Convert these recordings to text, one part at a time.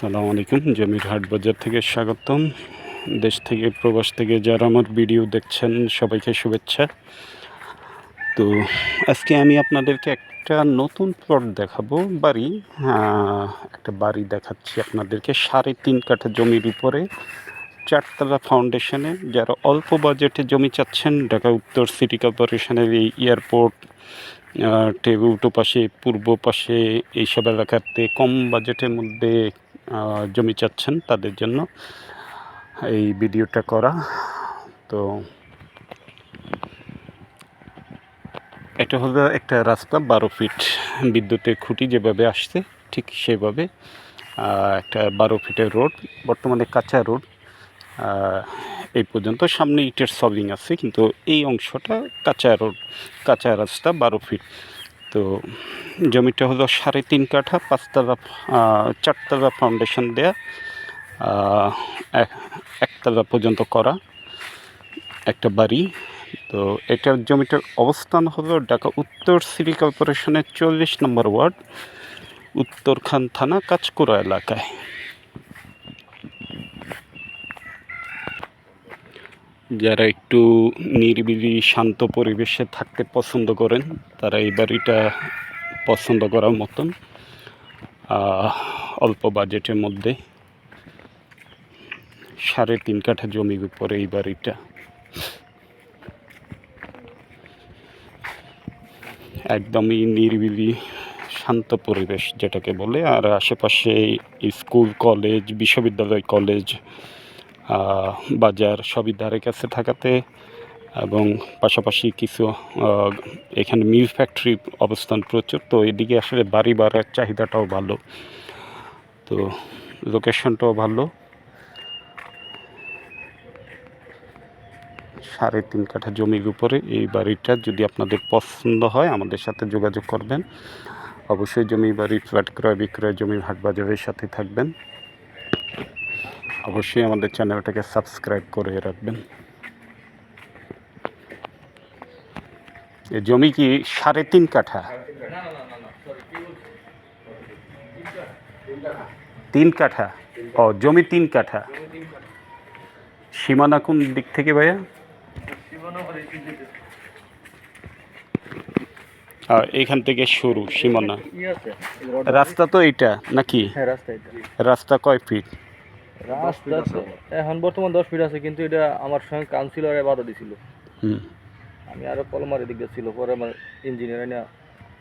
আসসালামু আলাইকুম। জমির হাট বাজার থেকে স্বাগতম। দেশ থেকে প্রবাস থেকে যারা আমার ভিডিও দেখছেন, সবাইকে শুভেচ্ছা। তো আজকে আমি আপনাদেরকে একটা নতুন প্লট দেখাবো। বাড়ি একটা বাড়ি দেখাচ্ছি আপনাদেরকে। সাড়ে তিন কাঠা জমির উপরে, চারতলা ফাউন্ডেশনে যারা অল্প বাজেটে জমি চাচ্ছেন, ঢাকা উত্তর সিটি কর্পোরেশনের এই এয়ারপোর্ট টেবুটো পাশে পূর্ব পাশে, এইসব এলাকাতে কম বাজেটের মধ্যে জমি চাচ্ছেন তাদের জন্য এই ভিডিওটা করা। তো এটা হলো একটা রাস্তা, বারো ফিট বিদ্যুতের খুঁটি যেভাবে আসছে ঠিক সেভাবে একটা বারো ফিটের রোড, বর্তমানে কাঁচা রোড। এই পর্যন্ত সামনে ইটের সলিং আছে, কিন্তু এই অংশটা কাঁচা রোড, কাঁচা রাস্তা, বারো ফিট। তো জমিটা হলো সাড়ে তিন কাঠা, পাঁচতলা চারতলা ফাউন্ডেশন দেয়া এক- একতলা পর্যন্ত করা একটা বাড়ি। তো এটার জমিটার অবস্থান হলো ঢাকা উত্তর সিটি কর্পোরেশনের চল্লিশ নম্বর ওয়ার্ড, উত্তরখান থানা, কাঁচকুড়া এলাকায়। যারা একটু নিরিবিলি, শান্ত পরিবেশে থাকতে পছন্দ করেন, তারা এই বাড়িটা পছন্দ করার মতন অল্প বাজেটের মধ্যে সাড়ে তিন কাঠা জমির উপরে এই বাড়িটা। একদমই নিরিবিলি, শান্ত পরিবেশ যেটাকে বলে, আর আশেপাশে স্কুল, কলেজ, বিশ্ববিদ্যালয়, কলেজ বাজার সবই ধারে কাছে থাকাতে এবং পাশাপাশি কিছু এখানে মিল ফ্যাক্টরি অবস্থান প্রচুর। তো এদিকে আসলে বাড়ি বাড়ার চাহিদাটাও ভালো। তো লোকেশনটাও ভালো। সাড়ে তিন কাঠা জমির উপরে এই বাড়িটা যদি আপনাদের পছন্দ হয়, আমাদের সাথে যোগাযোগ করবেন। অবশ্যই জমি বাড়ি, ফ্ল্যাট ক্রয় বিক্রয় জমি হাট বাজারের সাথে থাকবেন। অবশ্যই আমাদের চ্যানেলটাকে সাবস্ক্রাইব করে রাখবেন। জমি কি সাড়ে তিন কাঠা? তিন কাঠা? ও জমি তিন কাঠা। সীমানা কোন দিক থেকে ভাইয়া? এখান থেকে শুরু সীমানা। রাস্তা তো এটা নাকি? হ্যাঁ রাস্তা কয় ফিট? এখন বর্তমান দশ ফিট আছে কিন্তু এটা আমার সঙ্গে কাউন্সিলরে বাধা দিছিল। আমি আরও কলমার এদিকে ছিল পরে আমার ইঞ্জিনিয়ার না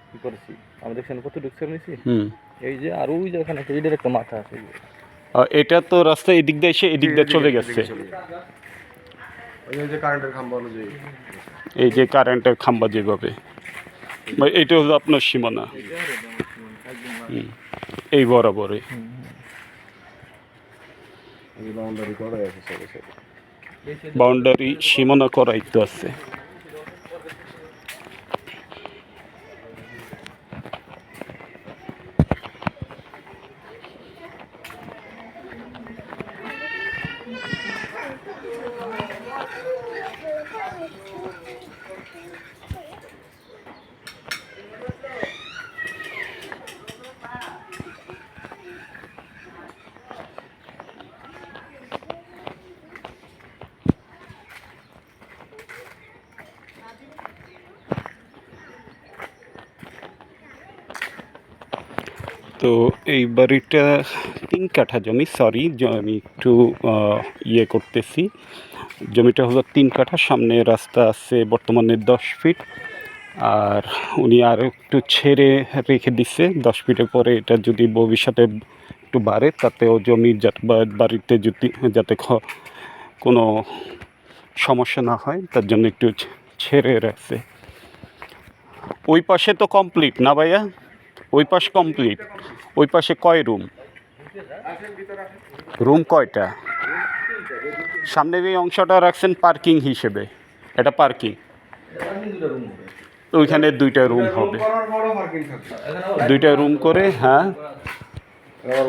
কি করেছি আমি দেখছেন কত ঢুকছে নিছি। হুম। এই যে আর ওই যে ওখানে একটা একটা মাথা আছে। এটা তো রাস্তা এদিক দিয়ে এসে এদিক দিয়ে চলে গেছে। এই যে কারেন্টের খাম্বা যেভাবে। এটা হলো আপনার সীমানা। এই বরাবরে এই বাউন্ডারি সীমানা করাই তো আছে। তো এই বাড়িটা তিন কাঠা জমি সরি আমি একটু ইয়ে করতেছি। জমিটা হলো তিন কাঠা, সামনে রাস্তা আছে বর্তমানে দশ ফিট। আর উনি আর একটু ছেড়ে রেখে দিচ্ছে দশ ফিটের পরে এটা যদি ভবিষ্যতে একটু বাড়ে, তাতেও জমি বাড়িতে যদি, যাতে কোনো সমস্যা না হয়, তার জন্য একটু ছেড়ে রাখছে। ওই পাশে তো কমপ্লিট না ভাইয়া? ওই পাশ কমপ্লিট ওই পাশে কয় রুম রুম কয়টা? সামনের এই অংশটা রাখছেন পার্কিং হিসেবে এটা পার্কিং ওইখানে দুইটা রুম হবে। দুইটা রুম করে হ্যাঁ।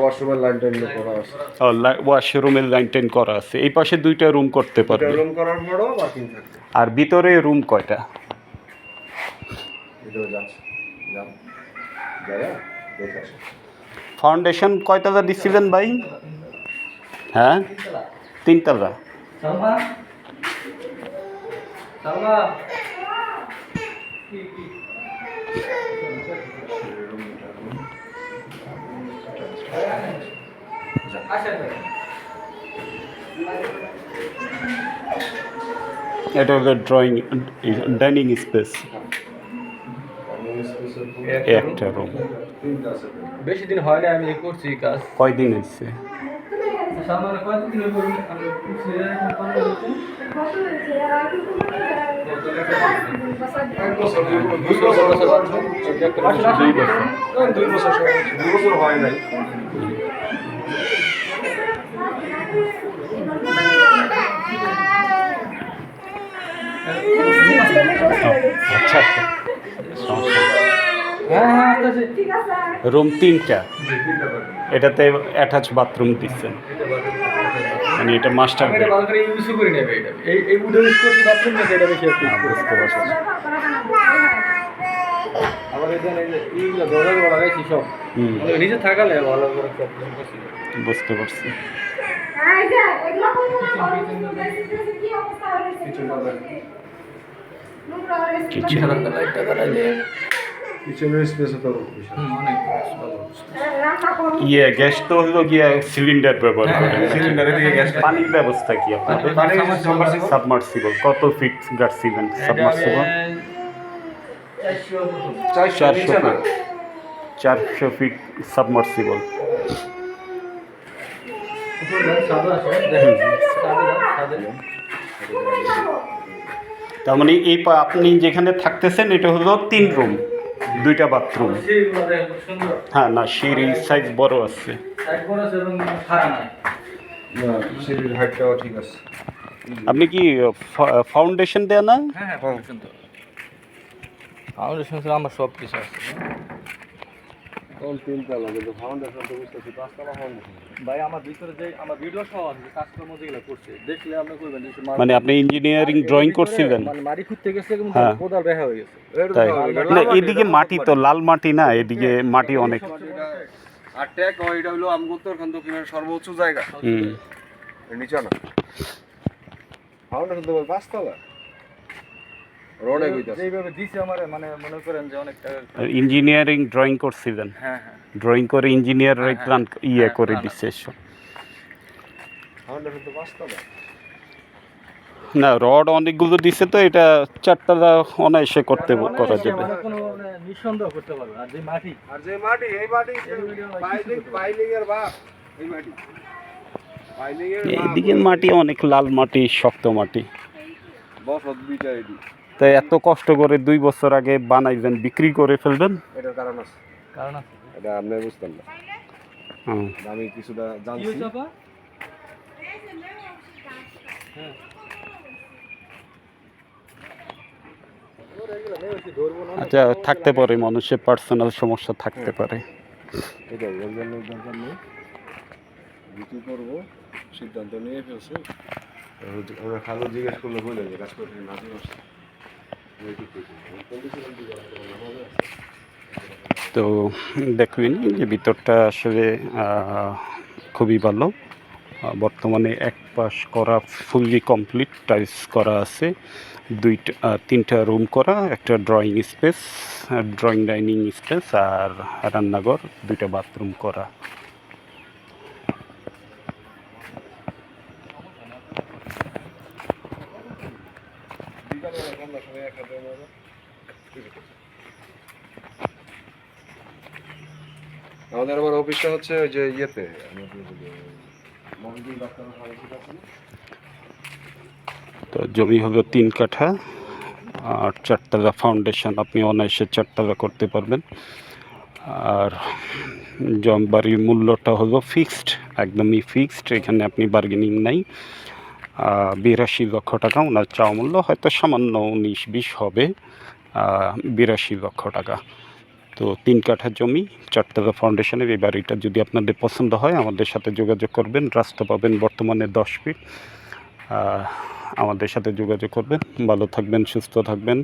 ওয়াশরুমের লাইন করা আছে। টেন করা আছে। এই পাশে দুইটা রুম করতে পারবে। আর ভিতরে রুম কয়টা? দেখে আসো। ফাউন্ডেশন কয়তলা দিচ্ছিলেন ভাই? হ্যাঁ? তিনতলা সালমা? এটা হলো ড্রয়িং ডাইনিং স্পেস একটা রুম। বেশি দিন হয় না আমি করছি কাজ। কয়দিন হয়েছে? হয় আচ্ছা। আচ্ছা। রুম তিনটা। এটাতে অ্যাটাচ বাথরুম দিচ্ছেন। মানে এটা মাস্টার এটা ভালো করে ইউজও করি না এটা। এই এই ইউজ বাথরুম এটা বেশি ইউজ করি বুঝতে পারছি। আবার এখানে এই যে এইগুলো দরজাগুলো লাগাইছি সব। হুম। মানে নিজে থাকালে ভালো করে বুঝতে পারছি। জ্বালাইলে কিচেনের স্পেসে তো অনেক ইয়ে গ্যাস তো হলো গিয়ে সিলিন্ডার ব্যবহার হ্যাঁ, করে। সিলিন্ডারে গ্যাস পানির ব্যবস্থা কি আপনাদের পানি সাবমার্সিবল সাবমার্সিবল কত ফিট গাড়ছিলেন সাবমার্সিবল চারশো চারশো ফিট চারশো ফিট সাবমার্সিবল সাদা আছে দেখেন সাদা সাদা তার মানে এই পা- আপনি যেখানে থাকতেছেন এটা হলো তিন রুম দুইটা বাথরুম। হ্যাঁ না, সিঁড়ি সাইজ বড় আছে। আপনি কি ফাউন্ডেশন দেয় না? হ্যাঁ হ্যাঁ সুন্দর আমার সব কিছু আছে। তিনতলা কিন্তু ফাউন্ডেশন তো বুঝতেছি পাঁচতলা ফাউন্ডেশন ভাই আমার ভিতরে যে আমার ভিডিও সহ আছে কাজকর্ম যেগুলো করছে দেখলে আপনি করবেন মানে আপনি ইঞ্জিনিয়ারিং ড্রয়িং করছিলেন মানে মাটি খুঁজতে গেছে কিন্তু হ্যাঁ। কোদাল দেখা হয়ে গেছে না এদিকে মাটি তো লাল মাটি না এদিকে মাটি অনেক আর ট্যাগ হয় এটা হলো আমগুত্তর খান দক্ষিণের সর্বোচ্চ জায়গা হুম নিচে না ফাউন্ডেশন তো পাঁচতলা রোডে কইতাছে যেভাবে দিছে আমার মানে মনে করেন যে অনেক টাকা ইঞ্জিনিয়ারিং ড্রয়িং করছিলেন হ্যাঁ হ্যাঁ। ড্রয়িং করে ইঞ্জিনিয়াররাই হ্যাঁ, প্ল্যান ইয়ে হ্যাঁ, করে তো পাঁচতলা না রড অনেকগুলো দিছে তো এটা চারটা অনায়াসে করতে মানে করা যাবে। মানে নিঃসন্দেহ করতে পারবে আর যে মাটি। আর যে মাটি এই মাটি পাইলিং পাইলিং এর বাপ এই মাটি। পাইলিং এইদিকে মাটি অনেক লাল মাটি শক্ত মাটি। বসত এডি তাই এত কষ্ট করে দুই বছর আগে বানাইবেন বিক্রি করে ফেলবেন? এটার কারণ আছে। কারণ আছে। এটা আপনি বুঝতেন না। আমি কিছুটা জানছি। হ্যাঁ আচ্ছা থাকতে পারে মানুষের পার্সোনাল সমস্যা থাকতে পারে। এটাই এর জন্য দরকার নেই। বিক্রি করব? সিদ্ধান্ত নিয়ে ফেলছি। আমরা খালু জিজ্ঞেস করলে বলে যে কাজ করতে না তো দেখবেন যে ভিতরটা আসলে খুবই ভালো। বর্তমানে এক পাশ করা ফুললি কমপ্লিট টাইলস করা আছে। দুইটা তিনটা রুম করা, একটা drawing space drawing dining space আর রান্নাঘর, দুইটা বাথরুম করা আমাদের আবার অফিসটা হচ্ছে ওই যে ইয়েতে? তো জমি হলো তিন কাঠা আর চারতলা ফাউন্ডেশন আপনি অনায়াসে চারতলা করতে পারবেন। আর জম বাড়ির মূল্যটা হলো ফিক্সড একদমই ফিক্সড এখানে আপনি বার্গেনিং নাই। বিরাশি লক্ষ টাকা, ওনার চাওয়া মূল্য হয়তো সামান্য উনিশ বিশ হবে। বিরাশি লক্ষ টাকা। তো তিন কাঠা জমি, চারতলা ফাউন্ডেশনের এই বাড়িটা যদি আপনাদের পছন্দ হয়, আমাদের সাথে যোগাযোগ করবেন। রাস্তা পাবেন বর্তমানে দশ ফিট আমাদের সাথে যোগাযোগ করবেন। ভালো থাকবেন, সুস্থ থাকবেন।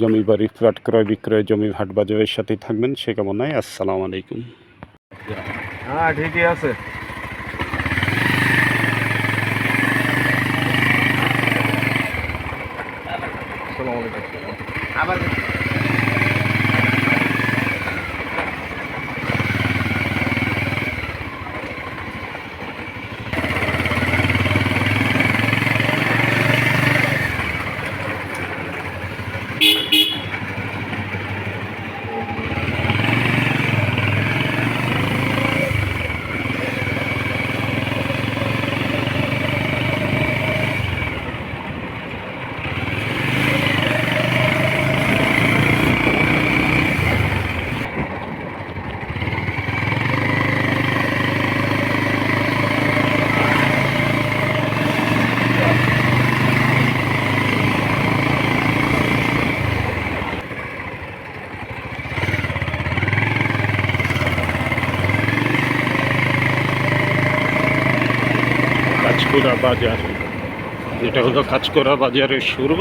জমি বাড়ি ফ্ল্যাট ক্রয় বিক্রয়, জমি হাট বাজারের সাথেই থাকবেন। সে কামনায় আসসালামু আলাইকুম। হ্যাঁ ঠিকই আছে আসসালামু আলাইকুম আবার কাঁচকোড়া বাজার। এটা হলো কাঁচকড়া বাজারের শুরু